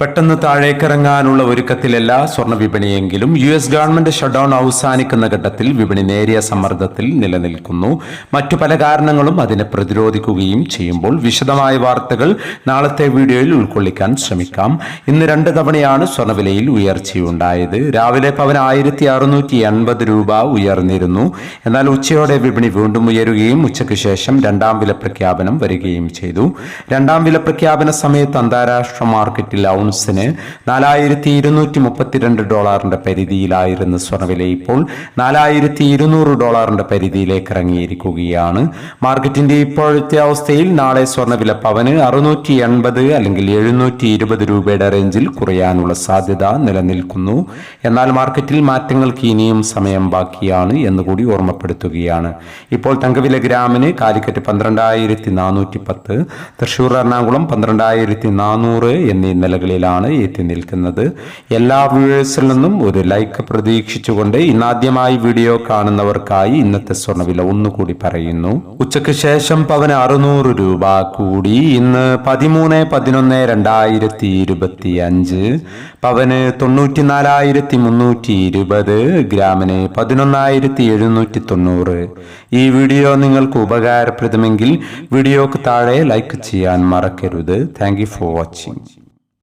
പെട്ടെന്ന് താഴേക്കിറങ്ങാനുള്ള ഒരുക്കത്തിലല്ല സ്വർണ വിപണിയെങ്കിലും യു എസ് ഗവൺമെന്റ് ഷട്ട്ഡൌൺ അവസാനിക്കുന്ന ഘട്ടത്തിൽ വിപണി നേരിയ സമ്മർദ്ദത്തിൽ നിലനിൽക്കുന്നു. മറ്റു പല കാരണങ്ങളും അതിനെ പ്രതിരോധിക്കുകയും ചെയ്യുമ്പോൾ വിശദമായ വാർത്തകൾ നാളത്തെ വീഡിയോയിൽ ഉൾക്കൊള്ളിക്കാൻ ശ്രമിക്കാം. ഇന്ന് രണ്ട് തവണയാണ് സ്വർണവിലയിൽ ഉയർച്ചയുണ്ടായത്. രാവിലെ പവൻ ആയിരത്തി അറുന്നൂറ്റി എൺപത് രൂപ ഉയർന്നിരുന്നു. എന്നാൽ ഉച്ചയോടെ വിപണി വീണ്ടും ഉയരുകയും ഉച്ചയ്ക്ക് ശേഷം രണ്ടാം വില പ്രഖ്യാപനം വരികയും ചെയ്തു. രണ്ടാം വില പ്രഖ്യാപന സമയത്ത് അന്താരാഷ്ട്ര മാർക്കറ്റിൽ ഔൺസിന് നാലായിരത്തി ഇരുന്നൂറ്റി മുപ്പത്തിരണ്ട് ഡോളറിന്റെ പരിധിയിലായിരുന്ന സ്വർണവില ഇപ്പോൾ നാലായിരത്തി ഇരുന്നൂറ് ഡോളറിന്റെ പരിധിയിലേക്ക് ഇറങ്ങിയിരിക്കുകയാണ്. മാർക്കറ്റിന്റെ ഇപ്പോഴത്തെ അവസ്ഥയിൽ നാളെ സ്വർണവില പവന് അറുന്നൂറ്റി എൺപത് അല്ലെങ്കിൽ എഴുന്നൂറ്റി ഇരുപത് രൂപയുടെ റേഞ്ചിൽ കുറയാനുള്ള സാധ്യത നിലനിൽക്കുന്നു. എന്നാൽ മാർക്കറ്റിൽ മാറ്റങ്ങൾക്ക് ഇനിയും സമയം ബാക്കിയാണ് എന്നുകൂടി ഓർമ്മപ്പെടുത്തുകയാണ്. ഇപ്പോൾ തങ്കവില ഗ്രാമിന് കാലിക്കറ്റ് പന്ത്രണ്ടായിരത്തി നാനൂറ്റി പത്ത് തൃശൂർ എറണാകുളം പന്ത്രണ്ടായിരത്തി നാനൂറ് എന്നീ നിലകളിലാണ് എത്തി നിൽക്കുന്നത്. എല്ലാ വ്യൂവേഴ്സിൽ നിന്നും ഒരു ലൈക്ക് പ്രതീക്ഷിച്ചുകൊണ്ട് ഇന്നാദ്യമായി വീഡിയോ കാണുന്നവർക്കായി ഇന്നത്തെ സ്വർണവില ഒന്നുകൂടി പറയുന്നു. ഉച്ചയ്ക്ക് ശേഷം പവന് അറുന്നൂറ് രൂപ കൂടി. ഇന്ന് പതിമൂന്ന് പതിനൊന്ന് രണ്ടായിരത്തി ഇരുപത്തി അഞ്ച് പവന് തൊണ്ണൂറ്റിനാലായിരത്തി മുന്നൂറ്റി ഇരുപത്. ഗ്രാമിന് പതിനൊന്നായിരത്തി എഴുന്നൂറ്റി തൊണ്ണൂറ്. ഈ വീഡിയോ നിങ്ങൾക്ക് ഉപകാരപ്രദമെങ്കിൽ വീഡിയോക്ക് താഴെ ലൈക്ക് ചെയ്യാൻ മറക്കരുത്. Thank you for watching.